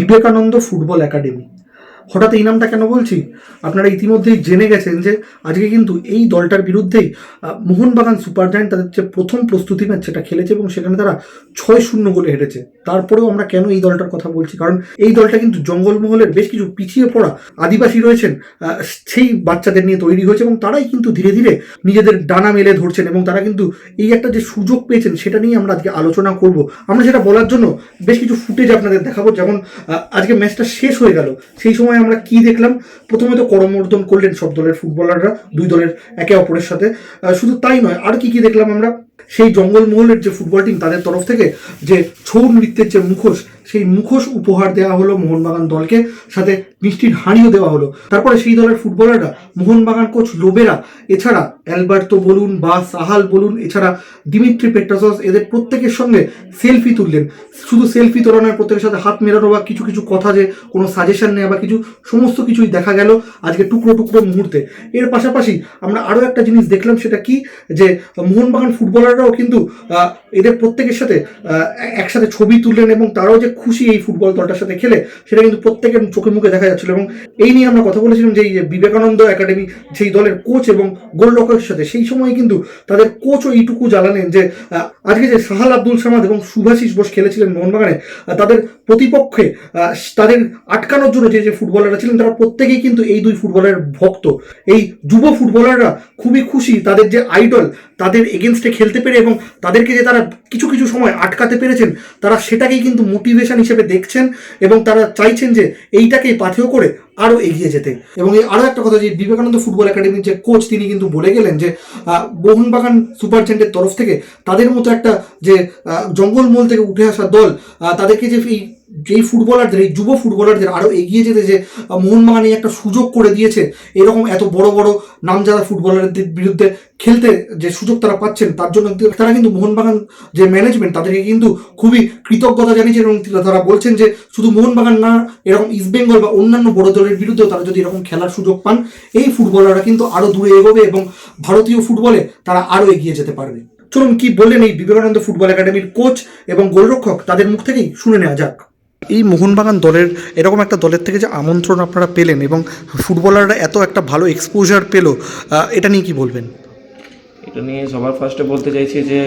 Vivekananda football academy. হঠাৎ এই নামটা কেন বলছি? আপনারা ইতিমধ্যেই জেনে গেছেন যে আজকে কিন্তু এই দলটার বিরুদ্ধেই মোহনবাগান সুপার জায়েন্ট তাদের যে প্রথম প্রস্তুতি ম্যাচ সেটা খেলেছে এবং সেখানে তারা ছয় শূন্য গোলে হেরেছে। তারপরেও আমরা কেন এই দলটার কথা বলছি? কারণ এই দলটা কিন্তু জঙ্গলমহলের বেশ কিছু পিছিয়ে পড়া আদিবাসী রয়েছেন সেই বাচ্চাদের নিয়ে তৈরি হয়েছে এবং তারাই কিন্তু ধীরে ধীরে নিজেদের ডানা মেলে ধরছেন এবং তারা কিন্তু এই একটা যে সুযোগ পেয়েছেন সেটা নিয়ে আমরা আজকে আলোচনা করব। আমরা সেটা বলার জন্য বেশ কিছু ফুটেজ আপনাদের দেখাবো। যেমন আজকে ম্যাচটা শেষ হয়ে গেল। সেই সময় আমরা কি দেখলাম? প্রথমে তো করমর্দন করলেন সব দলের ফুটবলাররা দুই দলের একে অপরের সাথে। শুধু তাই নয়, আর কি কি দেখলাম আমরা? সেই জঙ্গলমহলের যে ফুটবল টিম তাদের তরফ থেকে যে ছৌ নৃত্যের যে মুখোশ সেই মুখোশ উপহার দেওয়া হলো মোহনবাগান দলকে, সাথে মিষ্টির হাঁড়িও দেওয়া হলো। তারপরে সেই দলের ফুটবলাররা, মোহনবাগান কোচ লোবেরা, এছাড়া অ্যালবার্তো বলুন বা সাহাল বলুন, এছাড়া দিমিত্রি পেট্রাসস, এদের প্রত্যেকের সঙ্গে সেলফি তুললেন। শুধু সেলফি তোলা নয় প্রত্যেকের সাথে হাত মেলানো বা কিছু কিছু কথা যে কোনো সাজেশন নেওয়া বা কিছু, সমস্ত কিছুই দেখা গেল আজকে টুকরো টুকরো মুহূর্তে। এর পাশাপাশি আমরা আরও একটা জিনিস দেখলাম, সেটা কি? যে মোহনবাগান ফুটবলাররাও কিন্তু এদের প্রত্যেকের সাথে একসাথে ছবি তুললেন এবং তারাও যে খুশি এই ফুটবল দলটার সাথে খেলে, সেটা কিন্তু প্রত্যেকের চোখে মুখে দেখা যাচ্ছিল এবং এই নিয়ে আমরা কথা বলেছিলাম যে বিবেকানন্দ একাডেমি সেই দলের কোচ এবং গোলরক্ষকের সাথে, সেই সময় কিন্তু তাদের কোচও এইটুকু জ্বালালেন যে আজকে যে সাহাল আব্দুল সামাদ এবং শুভাশিস বোস খেলেছিলেন মোহনবাগানে তাদের প্রতিপক্ষে তাদের আটকানোর জন্য যে যে ফুটবলাররা ছিলেন, তারা প্রত্যেকেই কিন্তু এই দুই ফুটবলের ভক্ত। এই যুব ফুটবলাররা খুবই খুশি, তাদের যে আইডল তাদের এগেনস্টে খেলতে পেরে এবং তাদেরকে যে তারা কিছু কিছু সময় আটকাতে পেরেছেন, তারা সেটাকেই কিন্তু মোটিভেশন হিসেবে দেখছেন এবং তারা চাইছেন যে এইটাকেই পাথেয় করে আরও এগিয়ে যেতে। এবং এই আরও একটা কথা যে বিবেকানন্দ ফুটবল একাডেমির যে কোচ তিনি কিন্তু বলে গেলেন যে মোহনবাগান সুপার জায়েন্টের তরফ থেকে তাদের মতো একটা যে জঙ্গলমল থেকে উঠে আসা দল তাদেরকে যে এই যেই ফুটবলারদের, এই যুব ফুটবলারদের আরও এগিয়ে যেতে যে মোহনবাগান এই একটা সুযোগ করে দিয়েছে, এরকম এত বড় বড় নামজাদা ফুটবলারদের বিরুদ্ধে খেলতে যে সুযোগ তারা পাচ্ছেন, তার জন্য তারা কিন্তু মোহনবাগান যে ম্যানেজমেন্ট তাদেরকে কিন্তু খুবই কৃতজ্ঞতা জানিয়েছেন এবং তারা বলছেন যে, শুধু মোহনবাগান না, এরকম ইস্টবেঙ্গল বা অন্যান্য বড় দলের বিরুদ্ধেও তারা যদি এরকম খেলার সুযোগ পান, এই ফুটবলাররা কিন্তু আরও দূরে এগোবে এবং ভারতীয় ফুটবলে তারা আরও এগিয়ে যেতে পারবে। চলুন কি বললেন এই বিবেকানন্দ ফুটবল একাডেমির কোচ এবং গোলরক্ষক, তাদের মুখ থেকেই শুনে নেওয়া যাক। এই মোহনবাগান দলের এরকম একটা দলের থেকে যে আমন্ত্রণ আপনারা পেলেন এবং ফুটবলাররা এত একটা ভালো এক্সপোজার পেল এটা নিয়ে কি বলবেন? এটা নিয়ে সবার ফার্স্টে বলতে চাইছি যে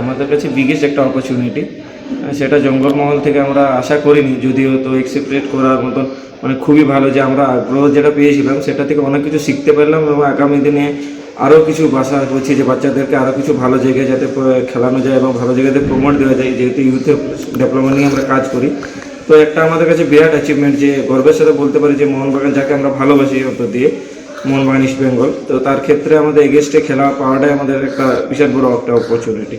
আমাদের কাছে বিগেস্ট একটা অপরচুনিটি সেটা জঙ্গলমহল থেকে আমরা আশা করিনি, যদিও তো এক্সেপ্টেড করার মতন মানে খুবই ভালো যে আমরা আগ্রহ যেটা পেয়েছিলাম, সেটা থেকে অনেক কিছু শিখতে পারলাম এবং আগামী দিনে আরও কিছু বাসা করছি যে বাচ্চাদেরকে আরও কিছু ভালো জায়গায় যাতে খেলানো যায় এবং ভালো জায়গাতে প্রমোট দেওয়া যায়, যেহেতু ইউথের ডেভেলপমেন্ট নিয়ে আমরা কাজ করি। তো একটা আমাদের কাছে বিরাট অ্যাচিভমেন্ট যে গর্বের সাথে বলতে পারি যে মোহনবাগান যাকে আমরা ভালোবাসি অন্তর দিয়ে মোহনবাগান ইস্ট বেঙ্গল তো তার ক্ষেত্রে আমাদের এগেস্টে খেলা পাওয়াটাই আমাদের একটা বিশাল বড় একটা অপরচুনিটি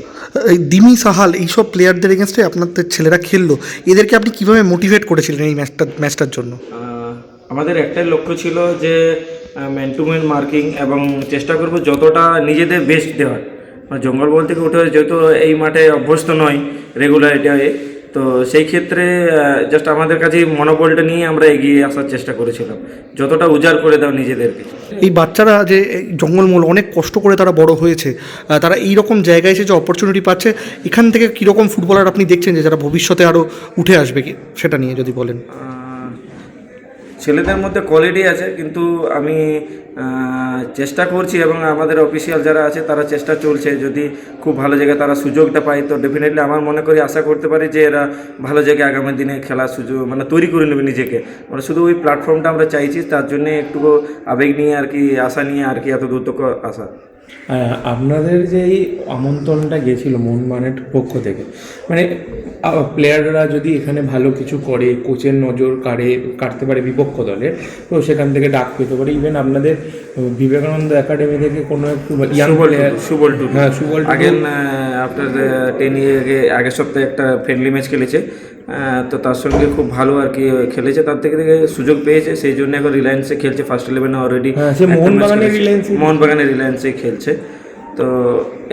এই দিমি সাহাল এইসব প্লেয়ারদের এগেনস্টে আপনাদের ছেলেরা খেললো এদেরকে আপনি কীভাবে মোটিভেট করেছিলেন এই ম্যাচটা ম্যাচটার জন্য? আমাদের একটাই লক্ষ্য ছিল যে ম্যান টু ম্যান মার্কিং এবং চেষ্টা করব যতটা নিজেদের বেস্ট দেওয়ার। জঙ্গলবল থেকে উঠে যেহেতু এই মাঠে অভ্যস্ত নয় রেগুলারিটি তো সেই ক্ষেত্রে জাস্ট আমাদের কাছে মনোবলটা নিয়ে আমরা এগিয়ে আসার চেষ্টা করেছিলাম। যতটা উজাড় করে দাও নিজেদেরকে। এই বাচ্চারা যে এই জঙ্গলমহল অনেক কষ্ট করে তারা বড় হয়েছে তারা এই রকম জায়গায় এসে যে অপরচুনিটি পাচ্ছে এখান থেকে কীরকম ফুটবলার আপনি দেখছেন যে যারা ভবিষ্যতে আরও উঠে আসবে কি? সেটা নিয়ে যদি বলেন। ছেলেদের মধ্যে কোয়ালিটি আছে, কিন্তু আমি চেষ্টা করছি এবং আমাদের অফিসিয়াল যারা আছে তারা চেষ্টা চলছে। যদি খুব ভালো জায়গায় তারা সুযোগটা পায়, তো ডেফিনেটলি আমার মনে করি, আশা করতে পারি যে এরা ভালো জায়গায় আগামী দিনে খেলার সুযোগ মানে তৈরি করে নেবে নিজেকে। মানে শুধু ওই প্ল্যাটফর্মটা আমরা চাইছি, তার জন্যে একটু আবেগ নিয়ে আর কি, আশা নিয়ে আর কি এত দ্রুত আশা আপনাদের যে এই আমন্ত্রণটা গিয়েছিল মোহনবাগানের পক্ষ থেকে মানে প্লেয়াররা যদি এখানে ভালো কিছু করে কোচের নজর কাড়ে কাটতে পারে বিপক্ষ দলের তো সেখান থেকে ডাক পেতে পারে। ইভেন আপনাদের বিবেকানন্দ একাডেমি থেকে কোনো একটু ইয়াং সুবল প্লেয়ার সুবল টুডু। হ্যাঁ সুবল। আগের আফটার টেন আগের সপ্তাহে একটা ফ্রেন্ডলি ম্যাচ খেলেছে। তো তার সঙ্গে খুব ভালো আর কি খেলেছে। তার থেকে থেকে সুযোগ পেয়েছে। সেই জন্য এখন রিলায়েন্সে খেলছে। ফার্স্ট ইলেভেনে অলরেডি সে মোহনবাগানের Reliance-এ- মোহনবাগানের রিলায়েন্সে খেলছে। তো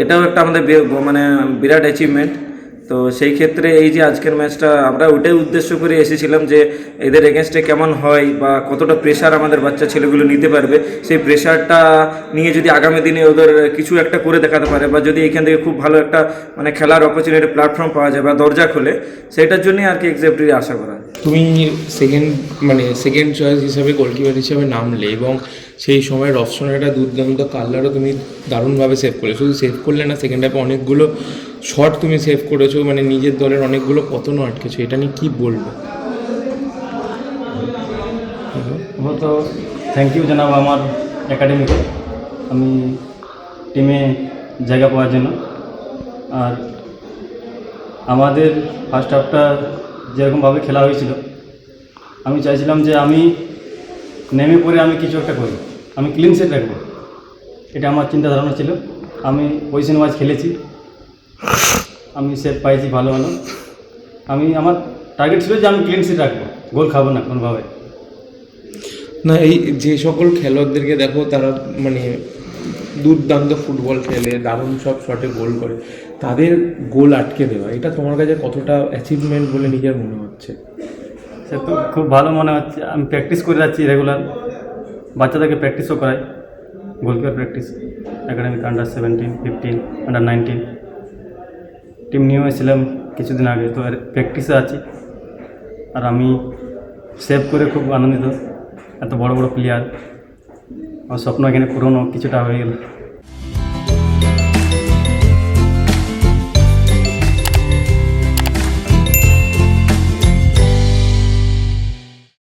এটাও একটা আমাদের মানে বিরাট অ্যাচিভমেন্ট তো সেই ক্ষেত্রে এই যে আজকের ম্যাচটা আমরা ওটাই উদ্দেশ্য করে এসেছিলাম যে এদের এগেনস্টে কেমন হয় বা কতটা প্রেশার আমাদের বাচ্চা ছেলেগুলো নিতে পারবে, সেই প্রেশারটা নিয়ে যদি আগামী দিনে ওদের কিছু একটা করে দেখাতে পারে বা যদি এখান থেকে খুব ভালো একটা মানে খেলার অপরচুনিটি প্ল্যাটফর্ম পাওয়া যায় বা দরজা খোলে, সেটার জন্যই আর কি এক্সাক্টলি আশা করা। তুমি সেকেন্ড মানে সেকেন্ড চয়েস হিসাবে গোলকিপার হিসাবে নামলে এবং সেই সময় সময়ের অপশনেটা দুর্দান্ত কালারও তুমি দারুণভাবে সেভ করলে। শুধু সেভ করলে না সেকেন্ড হাফে অনেকগুলো শট তুমি সেভ করেছ মানে নিজের দলের অনেকগুলো পতনও আটকেছো। এটা নিয়ে কী বলব? তো থ্যাংক ইউ জানাব আমার একাডেমিকে আমি টিমে জায়গা পাওয়ার জন্য। আর আমাদের ফার্স্ট হাফটা যেরকমভাবে খেলা হয়েছিল। আমি চাইছিলাম যে আমি নেমে পড়ে আমি কিছু একটা করি। আমি ক্লিন সেট রাখব। এটা আমার চিন্তা ধারণা ছিল। আমি পজিশন ওয়াইজ খেলেছি। আমি সেট পাইছি ভালো ভালো। আমি আমার টার্গেট ছিল যে আমি ক্লিন সেট রাখব। গোল খাব না কোনোভাবে। না, এই যে সকল খেলোয়াড়দেরকে দেখো, তারা মানে দুর্দান্ত ফুটবল খেলে, দারুণ সব শটে গোল করে, তাদের গোল আটকে দেওয়া, এটা তোমার কাছে কতটা অ্যাচিভমেন্ট বলে নিজের মনে হচ্ছে? সে তো খুব ভালো মনে হচ্ছে, আমি প্র্যাকটিস করে যাচ্ছি রেগুলার বাচ্চাদেরকে প্র্যাকটিসও করাই goalkeeper practice academic under seventeen fifteen under nineteen team নিয়েও এসেছিলাম কিছুদিন আগে, তো প্র্যাকটিসে আছি, আর আমি সেভ করে খুব আনন্দিত, এত বড় বড় প্লেয়ার আমার স্বপ্ন এখানে পুরনো কিছুটা হয়ে গেল।